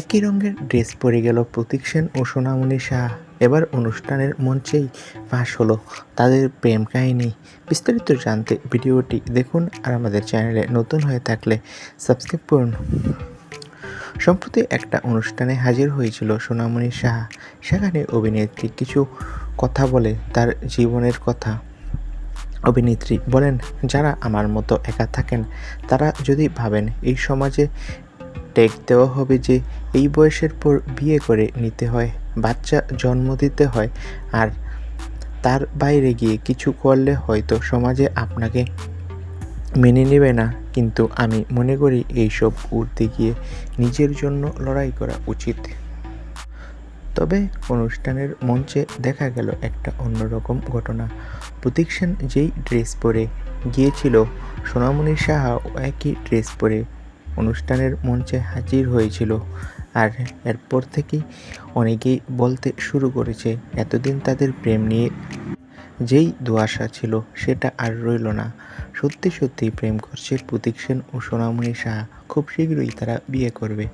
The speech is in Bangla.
একই রঙের ড্রেস পরে গেল প্রতীক সেন ও সোনামণি শাহ এবার অনুষ্ঠানের মঞ্চেই ফাঁস হলো তাদের প্রেম কাহিনী। বিস্তারিত জানতে ভিডিওটি দেখুন আর আমাদের চ্যানেলে নতুন হয়ে থাকলে সাবস্ক্রাইব করুন। সম্প্রতি একটা অনুষ্ঠানে হাজির হয়েছিল সোনামণি শাহ সেখানে অভিনেত্রী কিছু কথা বলে তার জীবনের কথা। অভিনেত্রী বলেন, যারা আমার মতো একা থাকেন, তারা যদি ভাবেন এই সমাজে টেক দেওয়া হবে যে এই বয়সের পর বিয়ে করে নিতে হয়, বাচ্চা জন্ম দিতে হয় আর তার বাইরে গিয়ে কিছু করলে হয়তো সমাজে আপনাকে মেনে নেবে না। কিন্তু আমি মনে করি এইসব উঠতে গিয়ে নিজের জন্য লড়াই করা উচিত। তবে অনুষ্ঠানের মঞ্চে দেখা গেল একটা অন্যরকম ঘটনা। প্রতীক সেন যেই ড্রেস পরে গিয়েছিল, সোনামণি সাহা একই ড্রেস পরে অনুষ্ঠানের মঞ্চে হাজির হয়েছিল। আর এরপর থেকেই অনেকেই বলতে শুরু করেছে, এতদিন তাদের প্রেম নিয়ে যেই দুয়াশা ছিল সেটা আর রইল না। সত্যি সত্যি প্রেম করছে প্রতীক সেন ও সোনামণি সাহা। খুব শীঘ্রই তারা বিয়ে করবে।